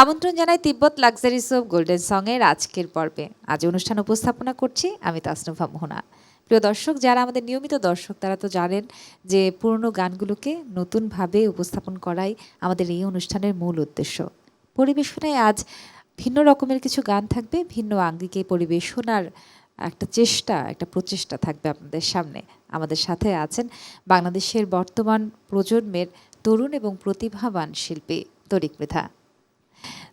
আমন্ত্রণ জানাই Tibet luxury soap golden সঙের আজকের পর্বে। আজ অনুষ্ঠান উপস্থাপনা করছি আমি তাসনুভা মোহনা। প্রিয় দর্শক, যারা আমাদের নিয়মিত দর্শক, তারা তো জানেন যে পুরনো গানগুলোকে নতুনভাবে উপস্থাপন করাই আমাদের এই অনুষ্ঠানের মূল উদ্দেশ্য। পরিবেশনায় আজ ভিন্ন রকমের কিছু গান থাকবে, ভিন্ন আঙ্গিকে পরিবেশনার একটা চেষ্টা, একটা প্রচেষ্টা থাকবে আপনাদের সামনে। আমাদের সাথে আছেন বাংলাদেশের বর্তমান প্রজন্মের তরুণ এবং প্রতিভাবান শিল্পী তরিক মৃধা।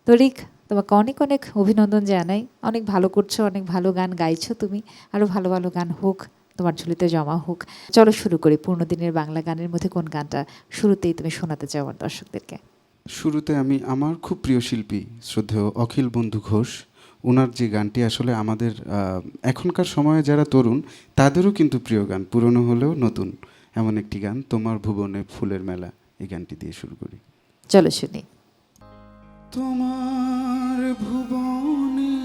তরিক তোমাকে অনেক অনেক অভিনন্দন জানাই। অনেক ভালো করছ অনেক ভালো গান গাইছো তুমি। আরও ভালো ভালো গান হোক তোমার ঝুলিতে জমা হোক। চলো শুরু করি পূর্ণ দিনের বাংলা গানের মধ্যে কোন গানটা শুরুতেই তুমি শোনাতে চাও আমার দর্শকদেরকে? শুরুতে আমি আমার খুব প্রিয় শিল্পী শ্রদ্ধেয় অখিল বন্ধু ঘোষ। ওনার যে গানটি আসলে আমাদের এখনকার সময়ে যারা তরুণ তাদেরও কিন্তু প্রিয় গান। পুরনো হলেও নতুন এমন একটি গান তোমার ভুবনে ফুলের মেলা। এই গানটি দিয়ে শুরু করি। চলো শুনি। তোমার ভুবনে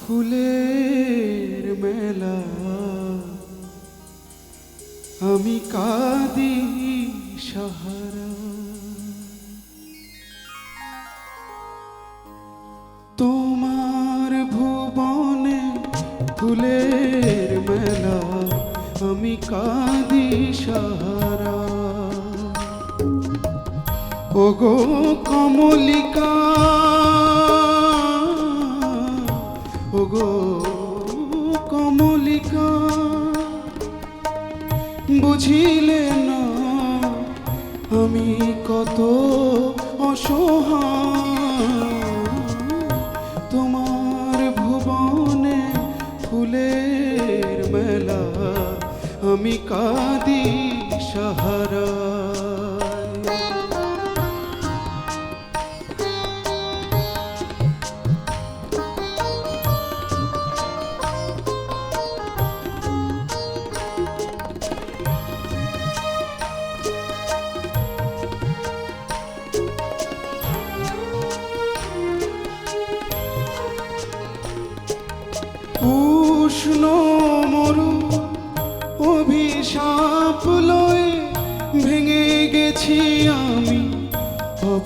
ফুলের মেলা। আমি কাদি সাহারা। অসহায় তোমার ভুবনে ফুলের মেলা আমি কাদি সাহারা।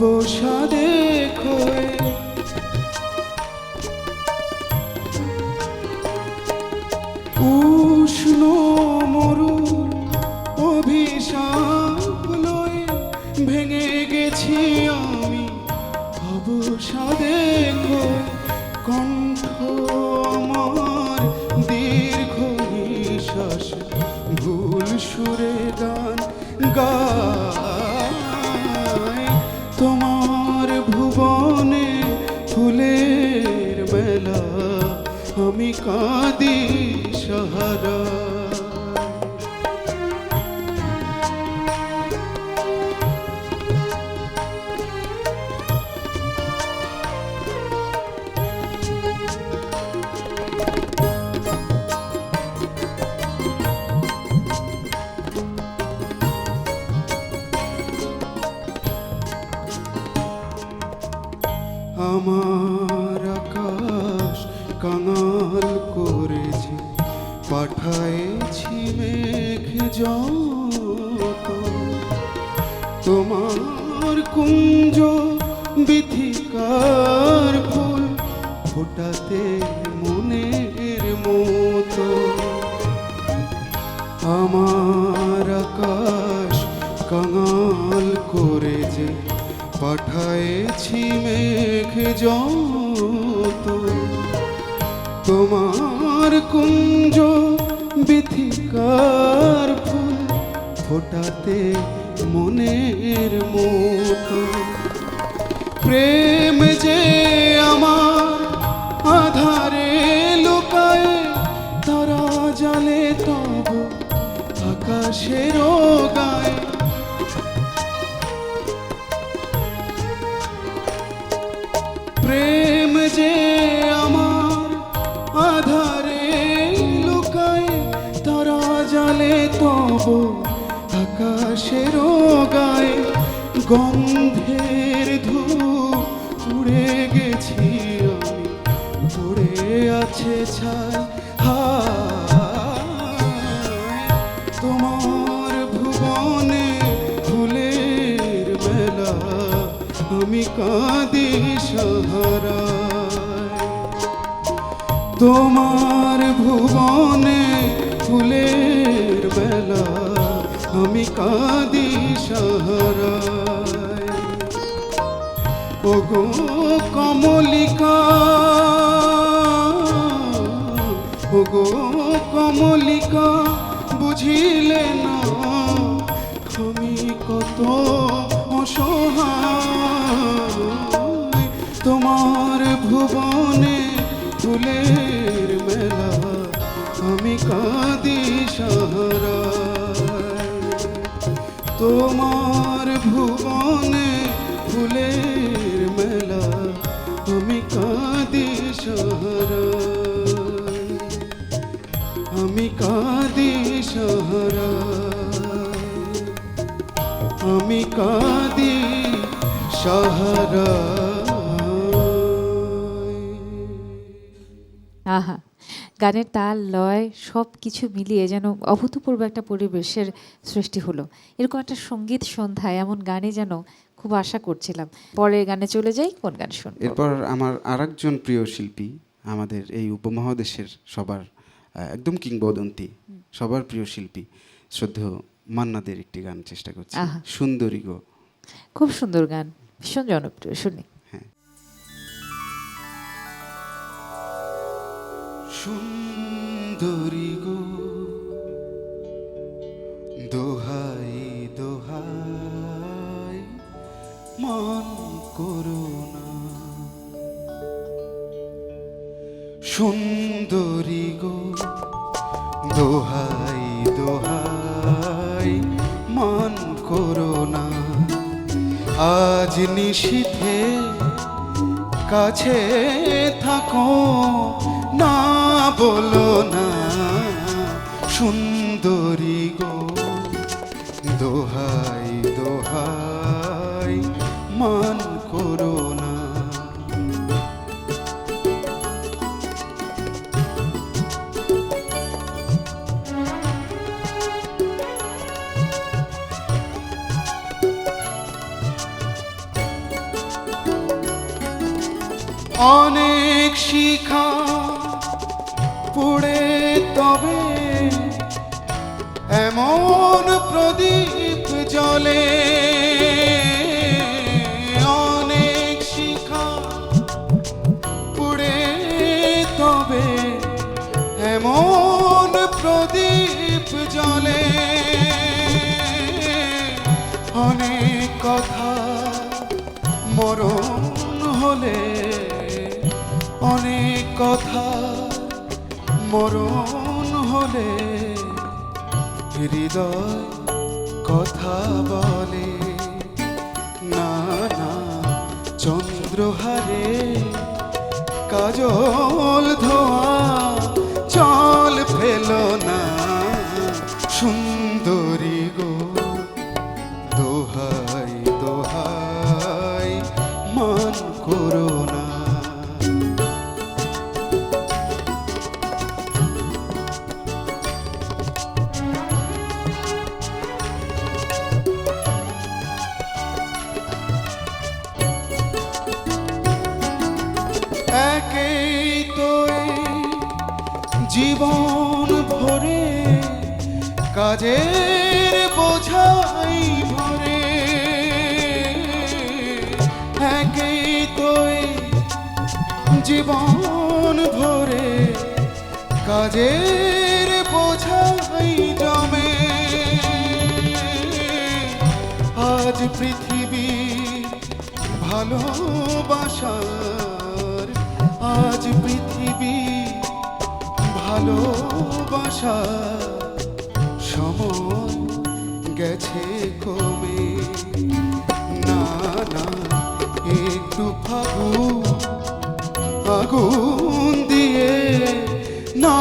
অবসাদে খয়ে কাঁদি পাঠায়েছি মেঘ যত। তোমার কুঞ্জ বিথিকার ফুল ফোটাতে মনের মতো। আমার আকাশ কাঙাল করে যে পাঠায়েছি মেঘ যত। তোমার কুঞ্জ বিথিকার ফুল ফোটাতে মনের মতো প্রেম যে আমার আধারে লুকায়, তারা জালে তব আকাশের গায়। গন্ধের ধূপ উড়ে গেছি আমি, পড়ে আছে ছাই তোমার ভুবনে ফুলের মেলা, আমি কাঁদি সাহারায়। তোমার ভুবনে ফুলের বেলা আমি কাঁদি সাহারায়। ওগো কমলিকা ওগো কমলিকা, বুঝিলে না আমি কত অসহায়। তোমার ভুবনে ফুলের মেলা, আমি কাঁদি সাহারায়। তোমার ভুবনে ফুলের মেলা আমি কাঁদি সহারা। আমি কাঁদি সহারা। আমি কাঁদি সাহারায় গানের তাল লয় সব কিছু মিলিয়ে যেন অভূতপূর্ব একটা পরিবেশের সৃষ্টি হলো। এরকম একটা সংগীত সন্ধ্যায় এমন গানে যেন খুব আশা করছিলাম। পরে গানে চলে যাই কোন গান শুনব? এরপর আমার আরেকজন প্রিয় শিল্পী আমাদের এই উপমহাদেশের সবার একদম কিংবদন্তি সবার প্রিয় শিল্পী শ্রদ্ধেয় মান্নাদের একটি গান চেষ্টা করছি। সুন্দরী গো। খুব সুন্দর গান ভীষণ জনপ্রিয় শুনি। সুন্দরী গো, দোহাই দোহাই, মন করো না। সুন্দরী গো, দোহাই দোহাই, মন করো না। আজ নিশীথে কাছে থাকো না বলো না সুন্দরী গো দোহাই দোহাই মান করো না। অনেক শিখা পুড়ে, তবে এমন প্রদীপ জলে অনেক শিখা পুড়ে, তবে এমন প্রদীপ জলে অনেক কথা মরণ হলে, অনেক কথা মরণ হলে হৃদয় কথা বলে। না না চন্দ্রহারে কাজল ধোয়া চল ফেলো না। জীবন ভরে, কাজের বোঝাই ভরে। একেই তো জীবন ভরে, কাজের বোঝাই জমে। আজ পৃথিবী ভালোবাসার, আজ পৃথিবী ভালোবাসা সময় গেছে কমে। না না একটু ফাগু আগুন দিয়ে না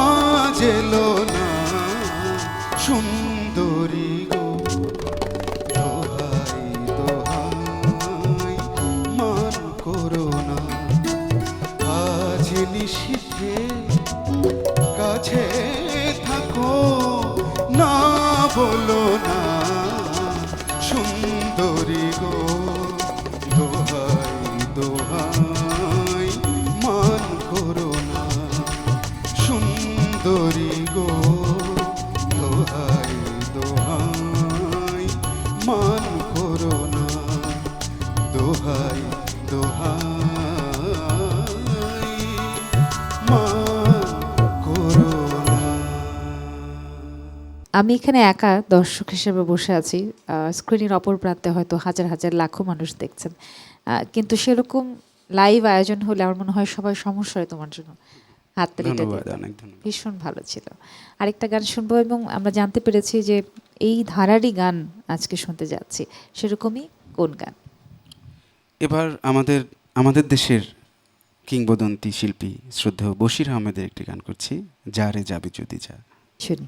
জেলো। বলো আমি এখানে একা দর্শক হিসেবে বসে আছি। স্ক্রিনের অপর প্রান্তে হয়তো হাজার হাজার লাখো মানুষ দেখছেন। কিন্তু সেরকম লাইভ আয়োজন হলে আমার মনে হয় সবাই সমস্যা হয় তোমার জন্য। হাততালিটা ভীষণ ভালো ছিল। আরেকটা গান শুনব এবং আমরা জানতে পেরেছি যে এই ধারারই গান আজকে শুনতে যাচ্ছি। সেরকমই কোন গান? এবার আমাদের আমাদের দেশের কিংবদন্তি শিল্পী শ্রদ্ধেয় বশির আহমেদের একটি গান করছি যা রে যাবি যদি যা। শুনি।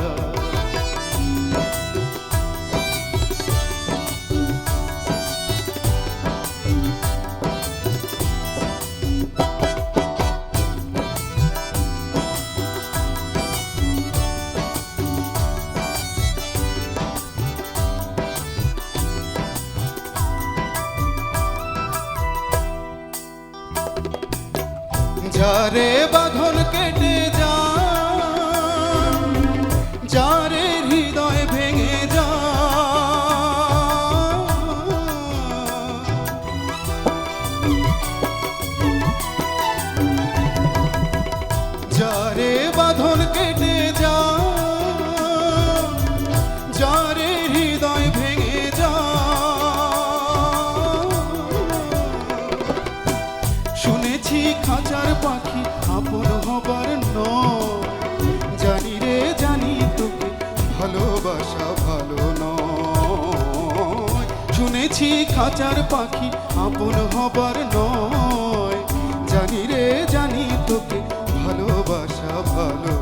যারে খাঁচার পাখি আপন হবার নয়। জানি রে, জানি তোকে ভালোবাসা ভালো শুনেছি খাঁচার পাখি আপন হবার নয়। জানি রে, জানি তোকে ভালোবাসা ভালো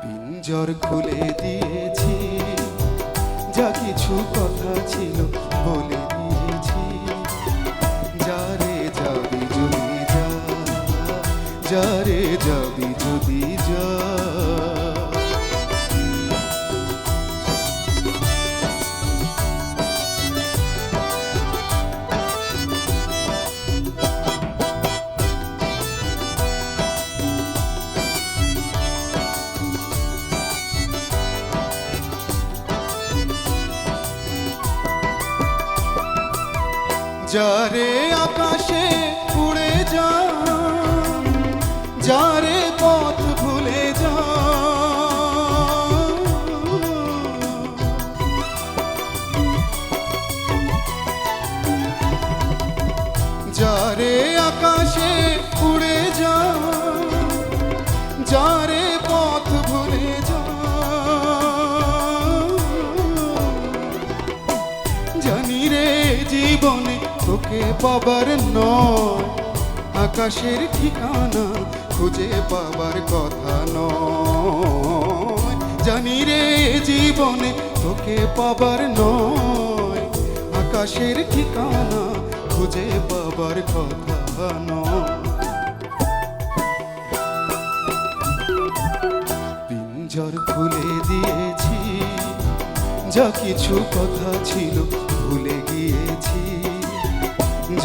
পিঞ্জর খুলে দিয়েছি। যা কিছু কথা ছিল বলে যারে যাবি যদি পাবার নয়। আকাশের ঠিকানা খুঁজে পাবার কথা নয়। জানি রে, জীবনে তোকে পাবার নয়। আকাশের ঠিকানা খুঁজে পাবার কথা নয়। পিঞ্জর খুলে দিয়েছি। যা কিছু কথা ছিল ভুলে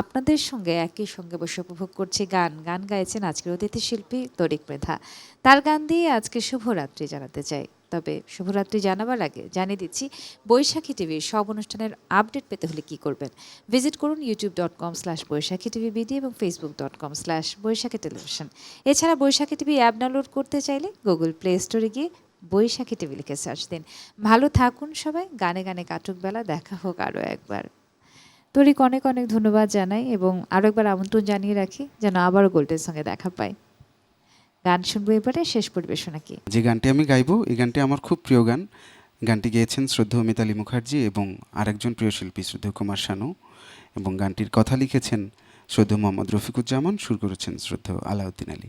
আপনাদের সঙ্গে একই সঙ্গে বসে উপভোগ করছি গান। গান গাইছেন আজকের অতিথি শিল্পী তরিক মৃধা। তার গান দিয়ে আজকে শুভরাত্রি জানাতে চাই। তবে শুভরাত্রি জানাবার আগে জানিয়ে দিচ্ছি, বৈশাখী টিভির সব অনুষ্ঠানের আপডেট পেতে হলে কি করবেন? ভিজিট করুন YouTube dot com slash Boishakhi TV BD এবং Facebook dot com slash Boishakhi television. এছাড়া বৈশাখী টিভি অ্যাপ ডাউনলোড করতে চাইলে গুগল প্লে স্টোরে গিয়ে বৈশাখী টিভি লিখে সার্চ দিন। ভালো থাকুন সবাই। গানে গানে কাটুক বেলা। দেখা হোক আরও একবার। তরিক অনেক অনেক ধন্যবাদ জানাই এবং আরও একবার আমন্ত্রণ জানিয়ে রাখি যেন আবারও গোল্ডের সঙ্গে দেখা পাই। গান শুনব এবারে, শেষ পরিবেশনা কি যে গানটি আমি গাইবো, এই গানটি আমার খুব প্রিয় গান। গানটি গেয়েছেন শ্রদ্ধেয় মিতালি মুখার্জি এবং আরেকজন প্রিয় শিল্পী শ্রদ্ধেয় কুমার শানু এবং গানটির কথা লিখেছেন শ্রদ্ধেয় মোহাম্মদ রফিকুজ্জামান, সুর করেছেন শ্রদ্ধেয় আলাউদ্দিন আলী।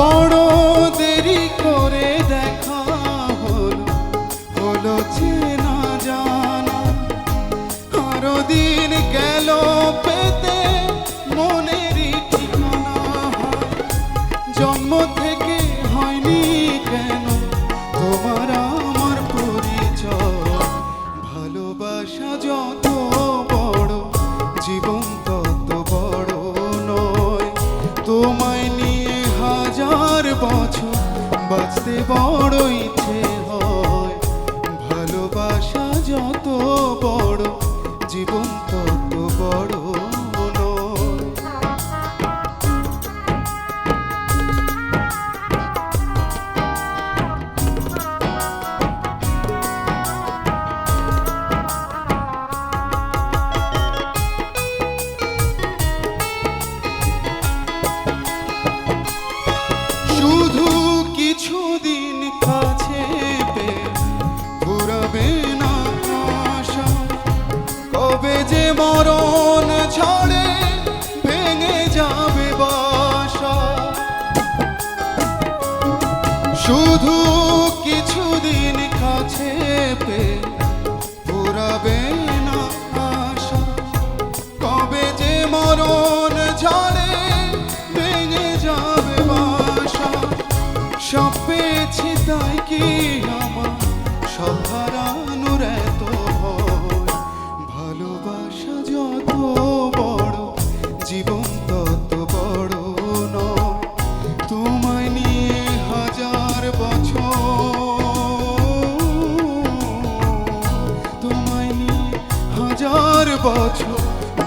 বড় শুধু কিছুদিন কাছে পে পুরাবে না আশা। কবে যে মরণ ঝড়ে ভেঙে যাবে বাসা। সব পেয়েছি তাই কি